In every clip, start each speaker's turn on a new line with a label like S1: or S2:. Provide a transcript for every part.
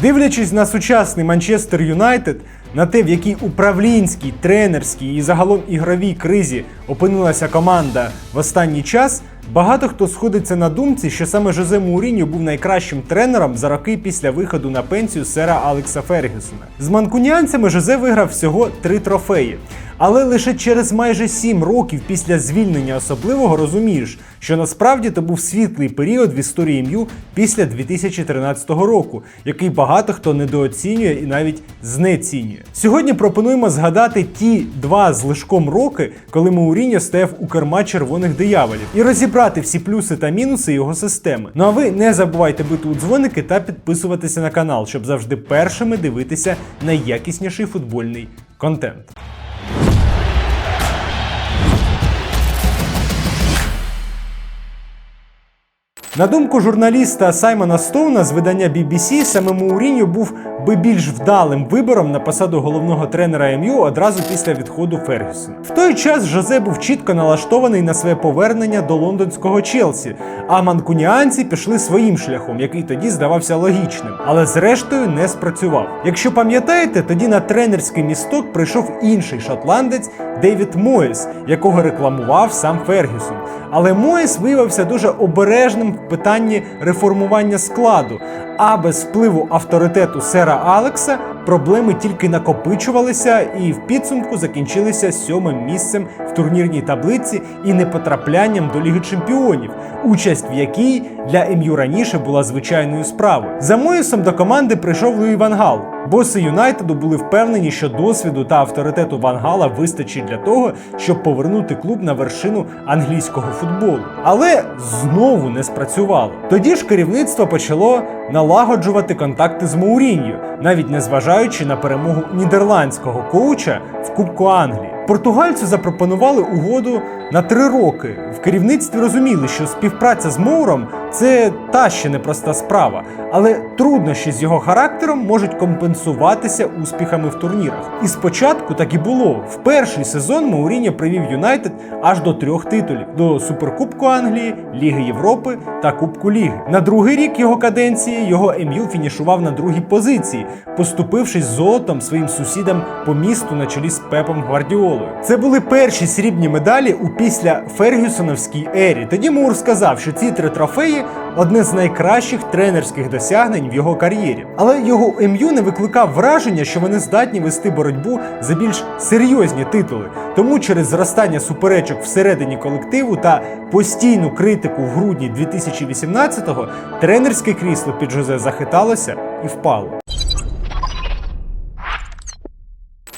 S1: Дивлячись на сучасний Манчестер Юнайтед, на те, в якій управлінській, тренерській і загалом ігровій кризі опинилася команда в останній час, багато хто сходиться на думці, що саме Жозе Муріньо був найкращим тренером за роки після виходу на пенсію сера Алекса Фергюсона. З манкуніанцями Жозе виграв всього три трофеї. Але лише через майже сім років після звільнення особливого розумієш, що насправді то був світлий період в історії МЮ після 2013 року, який багато хто недооцінює і навіть знецінює. Сьогодні пропонуємо згадати ті два з лишком роки, коли Мауріньо стояв у керма червоних дияволів, і розібрати всі плюси та мінуси його системи. Ну а ви не забувайте бити у дзвоники та підписуватися на канал, щоб завжди першими дивитися найякісніший футбольний контент. На думку журналіста Саймона Стоуна з видання BBC, саме Мауріньо був би більш вдалим вибором на посаду головного тренера МЮ одразу після відходу Фергюсона. В той час Жозе був чітко налаштований на своє повернення до лондонського Челсі, а манкуніанці пішли своїм шляхом, який тоді здавався логічним, але зрештою не спрацював. Якщо пам'ятаєте, тоді на тренерський місток прийшов інший шотландець Девід Моєс, якого рекламував сам Фергюсон. Але Моєс виявився дуже обережним в питанні реформування складу, а без впливу авторитету сера Алекса проблеми тільки накопичувалися і в підсумку закінчилися сьомим місцем в турнірній таблиці і непотраплянням до Ліги Чемпіонів, участь в якій для МЮ раніше була звичайною справою. За Моєсом до команди прийшов Луї Ван Гал. Боси Юнайтеду були впевнені, що досвіду та авторитету Ван Гала вистачить для того, щоб повернути клуб на вершину англійського футболу. Але знову не спрацювало. Тоді ж керівництво почало налагоджувати контакти з Мауріньо, навіть незважаючи на перемогу нідерландського коуча в Кубку Англії. Португальцю запропонували угоду на три роки. В керівництві розуміли, що співпраця з Моуром це та ще непроста справа, але труднощі з його характером можуть компенсуватися успіхами в турнірах. І спочатку так і було. В перший сезон Мауріньо привів Юнайтед аж до трьох титулів: до Суперкубку Англії, Ліги Європи та Кубку Ліги. На другий рік його каденції його МЮ фінішував на другій позиції, поступившись золотом своїм сусідам по місту на чолі з Пепом Гвардіолою. Це були перші срібні медалі у після Фергюсоновській ері. Тоді Мур сказав, що ці три трофеї одне з найкращих тренерських досягнень в його кар'єрі. Але його МЮ не викликав враження, що вони здатні вести боротьбу за більш серйозні титули. Тому через зростання суперечок всередині колективу та постійну критику в грудні 2018-го тренерське крісло під Жозе захиталося і впало.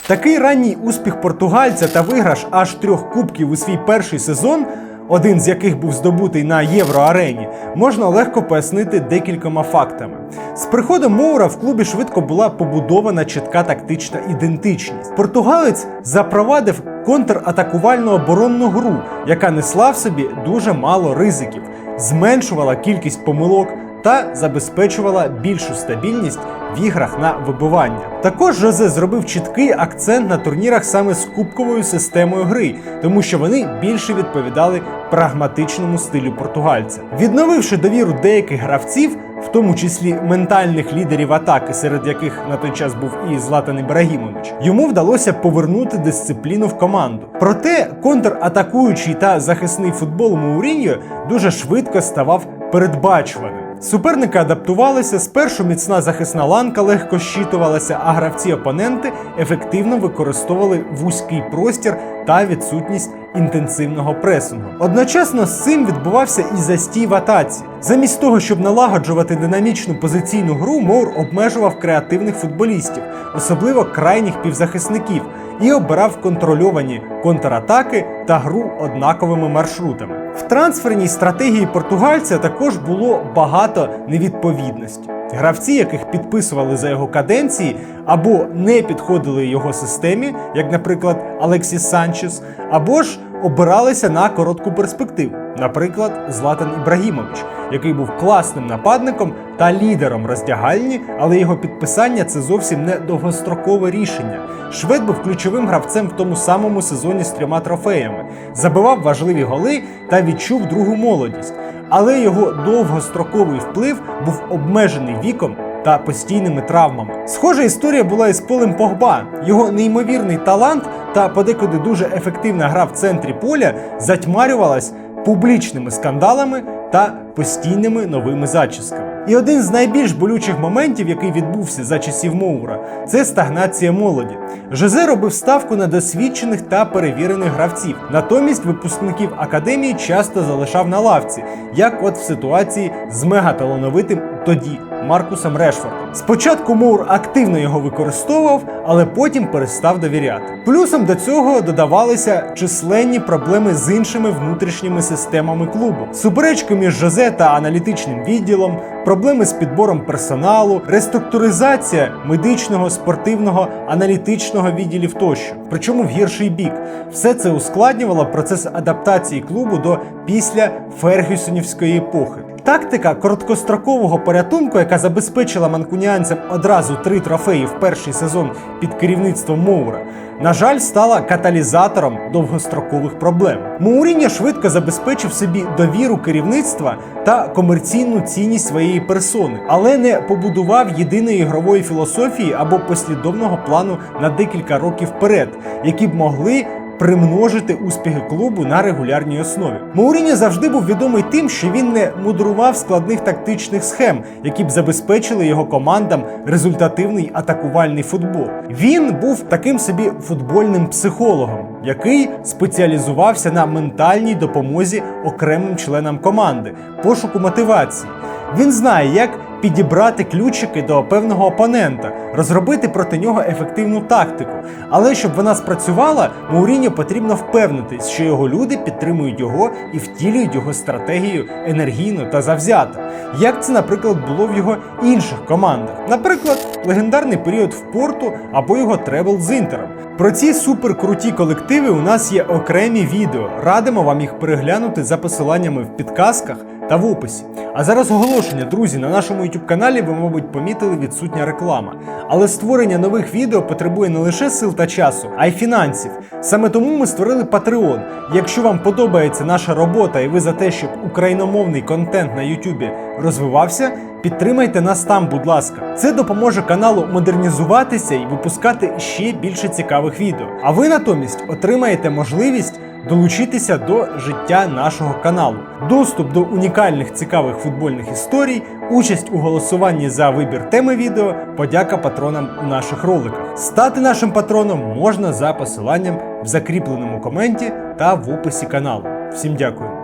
S1: Такий ранній успіх португальця та виграш аж трьох кубків у свій перший сезон, один з яких був здобутий на євроарені, можна легко пояснити декількома фактами. З приходом Моура в клубі швидко була побудована чітка тактична ідентичність. Португалець запровадив контратакувальну оборонну гру, яка несла в собі дуже мало ризиків, зменшувала кількість помилок та забезпечувала більшу стабільність в іграх на вибивання. Також Жозе зробив чіткий акцент на турнірах саме з кубковою системою гри, тому що вони більше відповідали прагматичному стилю португальця. Відновивши довіру деяких гравців, в тому числі ментальних лідерів атаки, серед яких на той час був і Златан Ібрагімович, йому вдалося повернути дисципліну в команду. Проте контратакуючий та захисний футбол Мауріньо дуже швидко ставав передбачуваним. Суперники адаптувалися, спершу міцна захисна ланка легко щитувалася, а гравці-опоненти ефективно використовували вузький простір та відсутність інтенсивного пресингу. Одночасно з цим відбувався і застій в атаці. Замість того, щоб налагоджувати динамічну позиційну гру, Моур обмежував креативних футболістів, особливо крайніх півзахисників, і обирав контрольовані контратаки та гру однаковими маршрутами. В трансферній стратегії португальця також було багато невідповідності. Гравці, яких підписували за його каденції, або не підходили його системі, як, наприклад, Алексіс Санчес, або ж обиралися на коротку перспективу, наприклад, Златан Ібрагімович, який був класним нападником та лідером роздягальні, але його підписання це зовсім не довгострокове рішення. Швед був ключовим гравцем в тому самому сезоні з трьома трофеями, забивав важливі голи та відчув другу молодість. Але його довгостроковий вплив був обмежений віком та постійними травмами. Схожа історія була із Полем Погба. Його неймовірний талант та подекуди дуже ефективна гра в центрі поля затьмарювалась публічними скандалами та постійними новими зачісками. І один з найбільш болючих моментів, який відбувся за часів Моура, це стагнація молоді. Жозе робив ставку на досвідчених та перевірених гравців. Натомість випускників академії часто залишав на лавці, як от в ситуації з мегаталановитим тоді Маркусом Решфордом. Спочатку Моур активно його використовував, але потім перестав довіряти. Плюсом до цього додавалися численні проблеми з іншими внутрішніми системами клубу, суперечки між Жозе та аналітичним відділом, проблеми з підбором персоналу, реструктуризація медичного, спортивного, аналітичного відділів тощо. Причому в гірший бік. Все це ускладнювало процес адаптації клубу до після Фергюсонівської епохи. Тактика короткострокового порятунку, яка забезпечила манкуніанцям одразу три трофеї в перший сезон під керівництвом Моура, на жаль, стала каталізатором довгострокових проблем. Моуріньо швидко забезпечив собі довіру керівництва та комерційну цінність своєї персони, але не побудував єдиної ігрової філософії або послідовного плану на декілька років вперед, які б могли примножити успіхи клубу на регулярній основі. Мауріньо завжди був відомий тим, що він не мудрував складних тактичних схем, які б забезпечили його командам результативний атакувальний футбол. Він був таким собі футбольним психологом, який спеціалізувався на ментальній допомозі окремим членам команди, пошуку мотивації. Він знає, як підібрати ключики до певного опонента, розробити проти нього ефективну тактику. Але щоб вона спрацювала, Мауріньо потрібно впевнитись, що його люди підтримують його і втілюють його стратегію енергійно та завзято. Як це, наприклад, було в його інших командах, наприклад, легендарний період в порту або його требл з інтером. Про ці суперкруті колективи у нас є окремі відео. Радимо вам їх переглянути за посиланнями в підказках та в описі. А зараз оголошення, друзі, на нашому YouTube каналі ви, мабуть, помітили відсутня реклама. Але створення нових відео потребує не лише сил та часу, а й фінансів. Саме тому ми створили Patreon. Якщо вам подобається наша робота і ви за те, щоб україномовний контент на YouTube розвивався, підтримайте нас там, будь ласка. Це допоможе каналу модернізуватися і випускати ще більше цікавих відео. А ви натомість отримаєте можливість долучитися до життя нашого каналу, доступ до унікальних цікавих футбольних історій, участь у голосуванні за вибір теми відео, подяка патронам у наших роликах. Стати нашим патроном можна за посиланням в закріпленому коменті та в описі каналу. Всім дякую.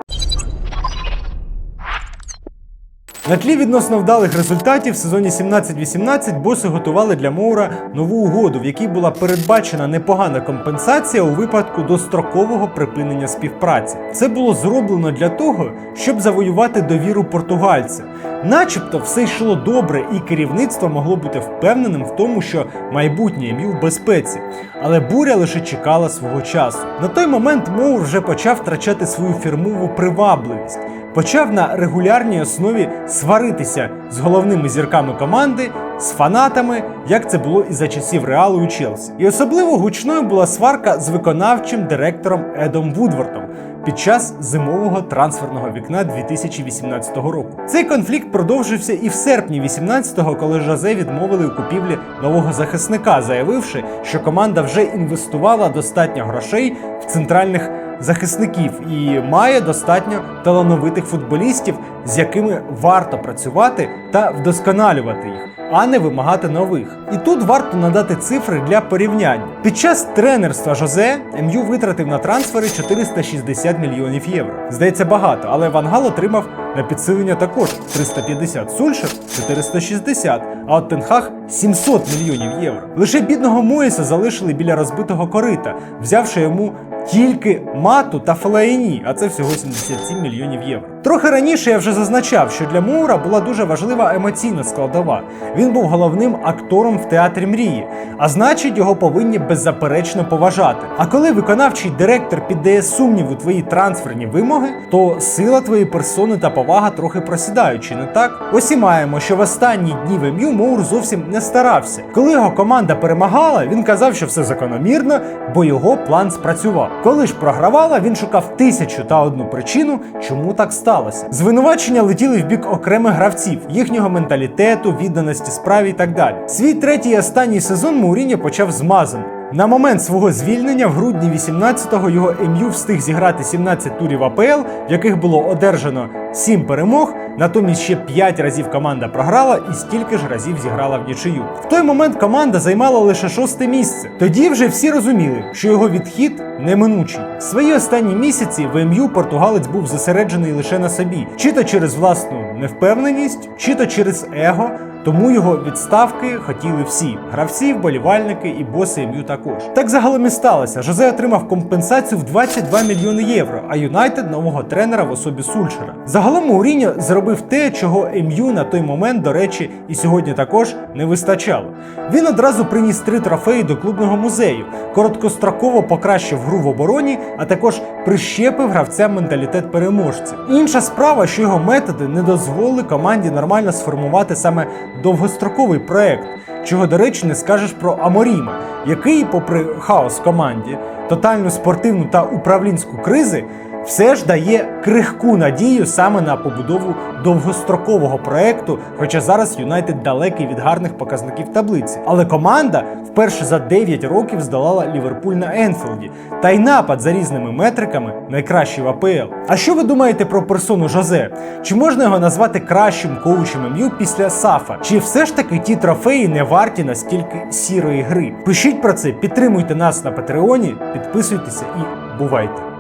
S1: На тлі відносно вдалих результатів в сезоні 17-18 боси готували для Моура нову угоду, в якій була передбачена непогана компенсація у випадку дострокового припинення співпраці. Це було зроблено для того, щоб завоювати довіру португальця. Начебто все йшло добре, і керівництво могло бути впевненим в тому, що майбутнє ім'ю в безпеці. Але буря лише чекала свого часу. На той момент Моур вже почав втрачати свою фірмову привабливість почав на регулярній основі сваритися з головними зірками команди, з фанатами, як це було і за часів Реалу і Челсі. І особливо гучною була сварка з виконавчим директором Едом Вудвортом під час зимового трансферного вікна 2018 року. Цей конфлікт продовжився і в серпні 18-го, коли Жозе відмовили у купівлі нового захисника, заявивши, що команда вже інвестувала достатньо грошей в центральних захисників і має достатньо талановитих футболістів, з якими варто працювати та вдосконалювати їх, а не вимагати нових. І тут варто надати цифри для порівняння. Під час тренерства Жозе МЮ витратив на трансфери 460 мільйонів євро. Здається, багато, але Ван Гал отримав на підсилення також 350, Сульшер 460, а от Тенхаг 700 мільйонів євро. Лише бідного Моїса залишили біля розбитого корита, взявши йому тільки мату та флаїні, а це всього 77 мільйонів євро. Трохи раніше я вже зазначав, що для Моура була дуже важлива емоційна складова. Він був головним актором в театрі мрії, а значить, його повинні беззаперечно поважати. А коли виконавчий директор піддає сумніву твої трансферні вимоги, то сила твоєї персони та повага трохи просідають, чи не так? Ось і маємо, що в останні дні в МЮ Моур зовсім не старався. Коли його команда перемагала, він казав, що все закономірно, бо його план спрацював. Коли ж програвала, він шукав тисячу та одну причину, чому так сталося. Звинувачення летіли в бік окремих гравців, їхнього менталітету, відданості справі і так далі. Свій третій і останній сезон Мауріньо почав змазано. На момент свого звільнення в грудні 18-го його МЮ встиг зіграти 17 турів АПЛ, в яких було одержано 7 перемог, натомість ще 5 разів команда програла і стільки ж разів зіграла в нічию. В той момент команда займала лише шосте місце. Тоді вже всі розуміли, що його відхід неминучий. Свої останні місяці в МЮ португалець був зосереджений лише на собі, чи то через власну невпевненість, чи то через его. Тому його відставки хотіли всі гравці, вболівальники і боси МЮ також. Так загалом і сталося. Жозе отримав компенсацію в 22 мільйони євро, а Юнайтед нового тренера в особі Сульшера. Загалом Мауріньо зробив те, чого МЮ на той момент, до речі, і сьогодні також не вистачало. Він одразу приніс три трофеї до клубного музею, короткостроково покращив гру в обороні, а також прищепив гравцям менталітет переможців. Інша справа, що його методи не дозволили команді нормально сформувати саме довгостроковий проект, чого, до речі, не скажеш про Аморіма, який, попри хаос в команді, тотальну спортивну та управлінську кризи, все ж дає крихку надію саме на побудову довгострокового проекту, хоча зараз Юнайтед далекий від гарних показників таблиці. Але команда вперше за 9 років здолала Ліверпуль на Енфілді, та й напад за різними метриками найкращий в АПЛ. А що ви думаєте про персону Жозе? Чи можна його назвати кращим коучем МЮ після Сафа? Чи все ж таки ті трофеї не варті настільки сірої гри? Пишіть про це, підтримуйте нас на Патреоні, підписуйтеся і бувайте!